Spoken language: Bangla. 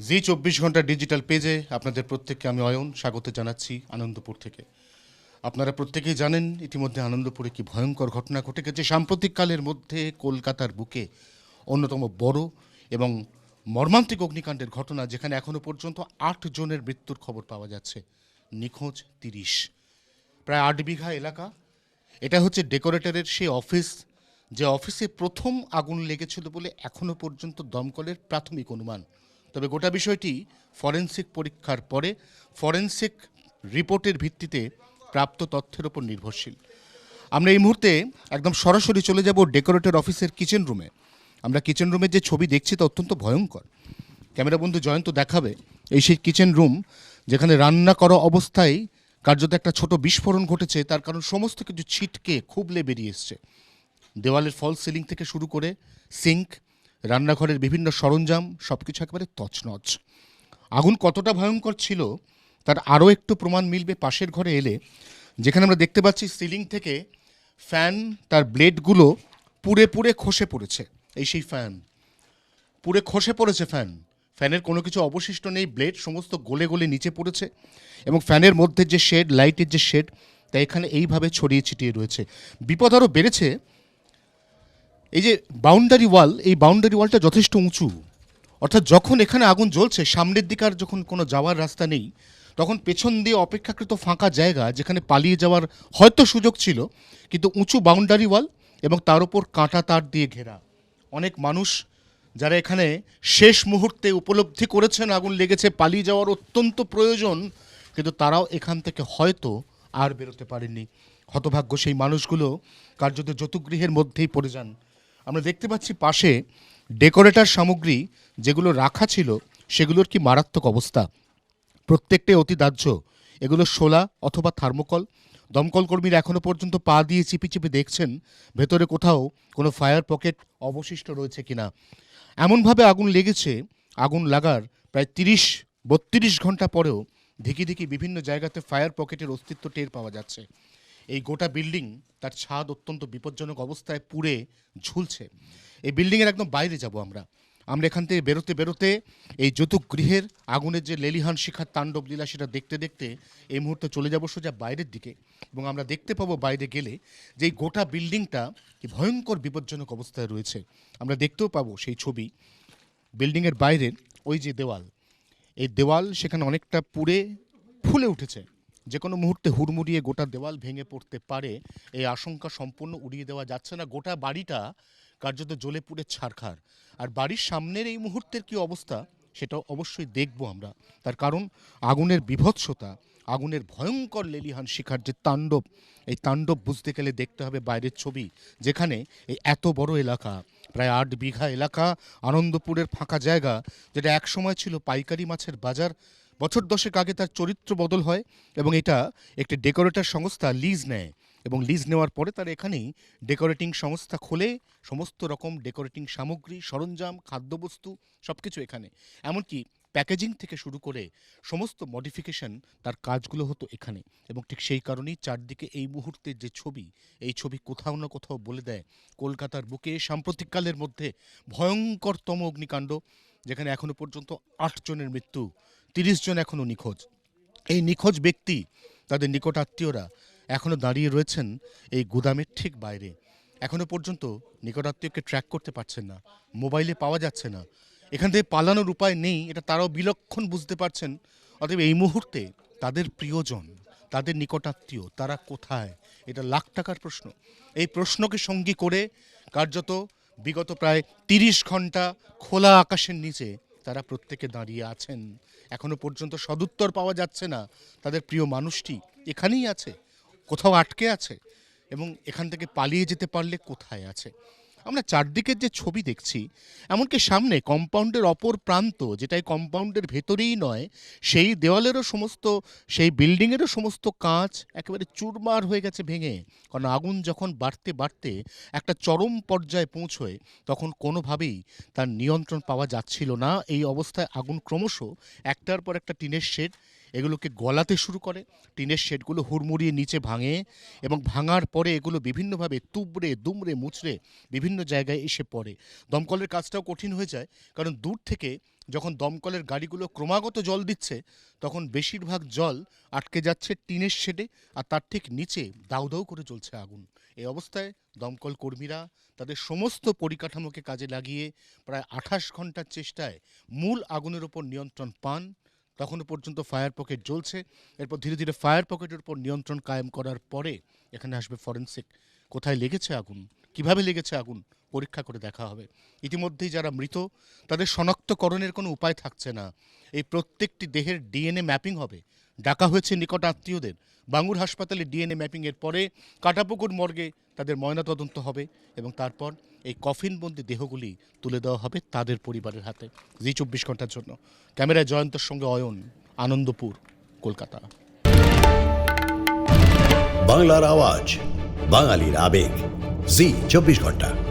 জি চব্বিশ ঘণ্টা ডিজিটাল পেজে আপনাদের প্রত্যেককে আমি অয়ন স্বাগত জানাচ্ছি আনন্দপুর থেকে। আপনারা প্রত্যেকেই জানেন ইতিমধ্যে আনন্দপুরে কি ভয়ঙ্কর ঘটনা ঘটে গেছে। সাম্প্রতিককালের মধ্যে কলকাতার বুকে অন্যতম বড় এবং মর্মান্তিক অগ্নিকাণ্ডের ঘটনা, যেখানে এখনও পর্যন্ত আট জনের মৃত্যুর খবর পাওয়া যাচ্ছে। নিখোঁজ তিরিশ। প্রায় আট বিঘা এলাকা। এটা হচ্ছে ডেকোরেটরের সেই অফিস, যে অফিসে প্রথম আগুন লেগেছিল বলে এখনও পর্যন্ত দমকলের প্রাথমিক অনুমান। তবে গোটা বিষয়টি ফরেন্সিক পরীক্ষার পরে ফরেন্সিক রিপোর্টের ভিত্তিতে প্রাপ্ত তথ্যের উপর নির্ভরশীল। আমরা এই মুহূর্তে একদম সরাসরি চলে যাব ডেকোরেটর অফিসের কিচেন রুমে। আমরা কিচেন রুমের যে ছবি দেখছি তা অত্যন্ত ভয়ঙ্কর। ক্যামেরা বন্ধু জয়ন্ত দেখাবে এই সেই কিচেন রুম যেখানে রান্না করা অবস্থায় কার্যত একটা ছোট বিস্ফোরণ ঘটেছে, তার কারণ সমস্ত কিছু ছিটকে খুবলে বেরিয়ে এসছে। দেওয়ালের ফল সিলিং থেকে শুরু করে সিঙ্ক রান্নাঘরের বিভিন্ন সরঞ্জাম সব কিছু একেবারে তছনছ। আগুন কতটা ভয়ঙ্কর ছিল, তার আরও একটু প্রমাণ মিলবে পাশের ঘরে এলে, যেখানে আমরা দেখতে পাচ্ছি সিলিং থেকে ফ্যান, তার ব্লেডগুলো পুড়ে পুড়ে খসে পড়েছে। এই সেই ফ্যান। পুরে খসে পড়েছে ফ্যান। ফ্যানের কোনো কিছু অবশিষ্ট নেই, ব্লেড সমস্ত গলে গলে নিচে পড়েছে এবং ফ্যানের মধ্যে যে শেড, লাইটের যে শেড, তা এখানে এইভাবে ছড়িয়ে ছিটিয়ে রয়েছে। বিপদ আরও বেড়েছে এই যে বাউন্ডারি ওয়াল এই বাউন্ডারি ওয়ালটা যথেষ্ট উঁচু। অর্থাৎ যখন এখানে আগুন জ্বলছে, সামনের দিকে আর যখন কোনো যাওয়ার রাস্তা নেই, তখন পেছন দিয়ে অপেক্ষাকৃত ফাঁকা জায়গা যেখানে পালিয়ে যাওয়ার হয়তো সুযোগ ছিল, কিন্তু উঁচু বাউন্ডারি ওয়াল এবং তার উপর কাঁটা তার দিয়ে ঘেরা। অনেক মানুষ যারা এখানে শেষ মুহূর্তে উপলব্ধি করেছেন আগুন লেগেছে, পালিয়ে যাওয়ার অত্যন্ত প্রয়োজন, কিন্তু তারাও এখান থেকে হয়তো আর বেরোতে পারেননি। হতভাগ্য সেই মানুষগুলো কার্যত যতুগৃহের মধ্যেই পড়ে যান। আমরা দেখতে পাচ্ছি পাশে ডেকোরেটর সামগ্রী যেগুলো রাখা ছিল, সেগুলোর কি মারাত্মক অবস্থা। প্রত্যেকটাই অতি দাহ্য। এগুলো শোলা অথবা থার্মোকল। দমকল কর্মীরা এখনও পর্যন্ত পা দিয়ে চিপি চিপি দেখছেন, ভেতরে কোথাও কোনো ফায়ার পকেট অবশিষ্ট রয়েছে কিনা। এমনভাবে আগুন লেগেছে, আগুন লাগার প্রায় তিরিশ, বত্রিশ ঘণ্টা পরেও ধিকি ধিকি বিভিন্ন জায়গাতে ফায়ার পকেটের অস্তিত্ব টের পাওয়া যাচ্ছে। এই গোটা বিল্ডিং তার ছাদ অত্যন্ত বিপজ্জনক অবস্থায় পুড়ে ঝুলছে। এই বিল্ডিংয়ের একদম বাইরে যাব আমরা। আমরা এখান থেকে বেরোতে বেরোতে এই যৌতুক গৃহের আগুনের যে লেলিহান শিখার তাণ্ডব লীলা সেটা দেখতে দেখতে এই মুহূর্তে চলে যাব সোজা বাইরের দিকে এবং আমরা দেখতে পাবো বাইরে গেলে যে এই গোটা বিল্ডিংটা ভয়ঙ্কর বিপজ্জনক অবস্থায় রয়েছে। আমরা দেখতেও পাবো সেই ছবি। বিল্ডিংয়ের বাইরের ওই যে দেওয়াল। এই দেওয়াল সেখানে অনেকটা পুড়ে ফুলে উঠেছে। যে কোনো মুহূর্তে হুড়মুড়িয়ে গোটা দেওয়াল ভেঙে পড়তে পারে। এই আশঙ্কা সম্পূর্ণ উড়িয়ে দেওয়া যাচ্ছে না। গোটা বাড়িটা কার্যত জ্বলে পুড়ে ছারখার আর বাড়ির সামনের এই মুহূর্তের কি অবস্থা সেটা অবশ্যই দেখব আমরা। তার কারণ, আগুনের বিভৎসতা, আগুনের ভয়ঙ্কর লেলিহান শিখার যে তাণ্ডব, এই তাণ্ডব বুঝতে গেলে দেখতে হবে বাইরের ছবি, যেখানে এই এত বড় এলাকা, প্রায় আট বিঘা এলাকা, আনন্দপুরের ফাঁকা জায়গা, যেটা একসময় ছিল পাইকারি মাছের বাজার বছর দশেক আগে তার চরিত্র বদল হয় এবং এটা একটি ডেকোরেটর সংস্থা লিজ নেয় এবং লিজ নেওয়ার পরে তার এখানেই ডেকোরেটিং সংস্থা খোলে, সমস্ত রকম ডেকোরেটিং সামগ্রী, সরঞ্জাম, খাদ্যবস্তু সব কিছু এখানে। এমনকি প্যাকেজিং থেকে শুরু করে সমস্ত মডিফিকেশন তার কাজগুলো হতো এখানে এবং ঠিক সেই কারণেই চারদিকে এই মুহূর্তের যে ছবি, এই ছবি কোথাও না কোথাও বলে দেয়, কলকাতার বুকে সাম্প্রতিককালের মধ্যে ভয়ঙ্করতম অগ্নিকাণ্ড, যেখানে এখনও পর্যন্ত আটজনের মৃত্যু তিরিশ জন এখনও নিখোঁজ। এই নিখোঁজ ব্যক্তি, তাদের নিকটাত্মীয়রা এখনও দাঁড়িয়ে রয়েছেন এই গুদামের ঠিক বাইরে। এখনও পর্যন্ত নিকটাত্মীয়কে ট্র্যাক করতে পারছেন না, মোবাইলে পাওয়া যাচ্ছে না। এখান থেকে পালানোর উপায় নেই, এটা তারাও বিলক্ষণ বুঝতে পারছেন। অতএব এই মুহূর্তে তাদের প্রিয়জন, তাদের নিকটাত্মীয় তারা কোথায়? এটা লাখ টাকার প্রশ্ন। এই প্রশ্নকে সঙ্গী করে কার্যত বিগত প্রায় তিরিশ ঘণ্টা খোলা আকাশের নিচে তারা প্রত্যেকে দাঁড়িয়ে আছেন। এখনও পর্যন্ত সদুত্তর পাওয়া যাচ্ছে না তাদের প্রিয় মানুষটি এখানেই আছে, কোথাও আটকে আছে এবং এখান থেকে পালিয়ে যেতে পারলে কোথায় আছে। আমরা চারদিকের যে ছবি দেখছি, এমনকি সামনে কম্পাউন্ডের অপর প্রান্ত যেটা এই কম্পাউন্ডের ভেতরেই নয়, সেই দেওয়ালেরও সমস্ত, সেই বিল্ডিংয়েরও সমস্ত কাঁচ একেবারে চুরমার হয়ে গেছে ভেঙে। কারণ আগুন যখন বাড়তে বাড়তে একটা চরম পর্যায়ে পৌঁছয়, তখন কোনোভাবেই তার নিয়ন্ত্রণ পাওয়া যাচ্ছিল না। এই অবস্থায় আগুন ক্রমশ একটার পর একটা টিনের শেড এগুলোকে গলাতে শুরু করে। টিনের শেডগুলো হুড়মুড়িয়ে নিচে ভাঙে এবং ভাঙার পরে এগুলো বিভিন্নভাবে তুবড়ে, দুমড়ে, মুচড়ে বিভিন্ন জায়গায় এসে পড়ে। দমকলের কাজটাও কঠিন হয়ে যায়, কারণ দূর থেকে যখন দমকলের গাড়িগুলো ক্রমাগত জল দিচ্ছে, তখন বেশিরভাগ জল আটকে যাচ্ছে টিনের শেডে আর তার ঠিক নিচে দাউ দাউ করে চলছে আগুন। এই অবস্থায় দমকল কর্মীরা তাদের সমস্ত পরিকাঠামোকে কাজে লাগিয়ে প্রায় আঠাশ ঘণ্টার চেষ্টায় মূল আগুনের ওপর নিয়ন্ত্রণ পান। তখনও পর্যন্ত ফায়ার পকেট জ্বলছে। এরপর ধীরে ধীরে ফায়ার পকেটের উপর নিয়ন্ত্রণ কায়েম করার পরে এখানে আসবে ফরেন্সিক। কোথায় লেগেছে আগুন? কীভাবে লেগেছে আগুন? পরীক্ষা করে দেখা হবে। ইতিমধ্যেই যারা মৃত, তাদের শনাক্তকরণের কোনো উপায় থাকছে না। এই প্রত্যেকটি দেহের ডিএনএ ম্যাপিং হবে। ডাকা হয়েছে নিকট আত্মীয়দের বাঙ্গুর হাসপাতালে ডিএনএ ম্যাপিংয়ের পরে কাটাপুকুর মর্গে তাদের ময়নাতদন্ত হবে এবং তারপর এই কফিনবন্দি দেহগুলি তুলে দেওয়া হবে তাদের পরিবারের হাতে। জি চব্বিশ ঘণ্টার জন্য। ক্যামেরায় জয়ন্তর, সঙ্গে অয়ন, আনন্দপুর, কলকাতা। বাংলার আওয়াজ, বাঙালির আবেগ। জি চব্বিশ ঘণ্টা।